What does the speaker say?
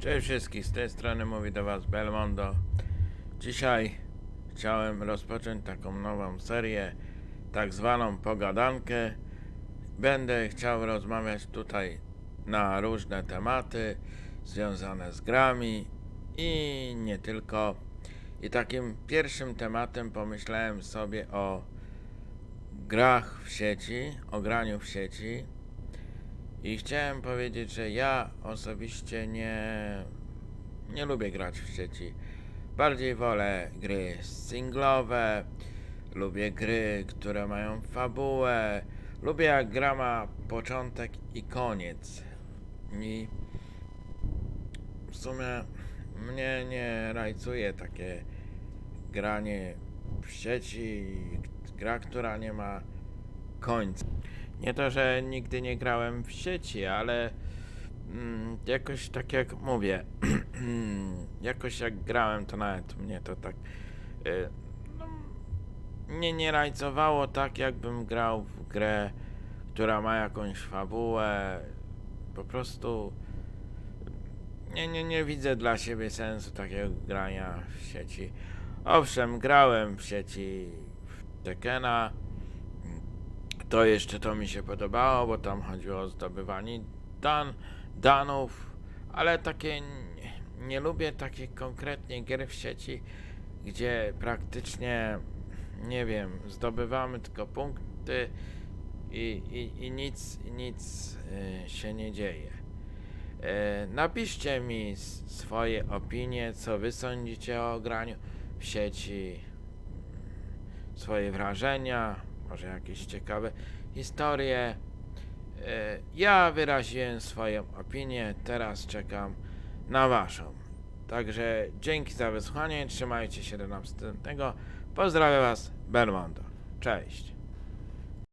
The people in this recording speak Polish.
Cześć wszystkich, z tej strony mówi do Was Belmondo. Dzisiaj chciałem rozpocząć taką nową serię, tak zwaną pogadankę. Będę chciał rozmawiać tutaj na różne tematy związane z grami i nie tylko. I takim pierwszym tematem pomyślałem sobie o grach w sieci, o graniu w sieci. I chciałem powiedzieć, że ja osobiście nie, nie lubię grać w sieci. Bardziej wolę gry singlowe, lubię gry, które mają fabułę, lubię jak gra ma początek i koniec. I w sumie mnie nie rajcuje takie granie w sieci, gra, która nie ma końca. Nie to, że nigdy nie grałem w sieci, ale mm, jakoś tak jak mówię, jakoś jak grałem, to nawet mnie to tak y, no, nie, rajcowało tak, jakbym grał w grę, która ma jakąś fabułę. Po prostu nie, nie, nie widzę dla siebie sensu takiego grania w sieci. Owszem, grałem w sieci w Tekena. To jeszcze to mi się podobało, bo tam chodziło o zdobywanie dan, danów, ale takie nie, lubię takich konkretnie gier w sieci, gdzie praktycznie nie wiem, zdobywamy tylko punkty i, i, i nic, nic y, się nie dzieje. E, napiszcie mi swoje opinie, co wy sądzicie o graniu w sieci, swoje wrażenia, może jakieś ciekawe historie. E, Ja wyraziłem swoją opinię, teraz czekam na waszą. Także dzięki za wysłuchanie, trzymajcie się do następnego. Pozdrawiam was, Belmondo. Cześć.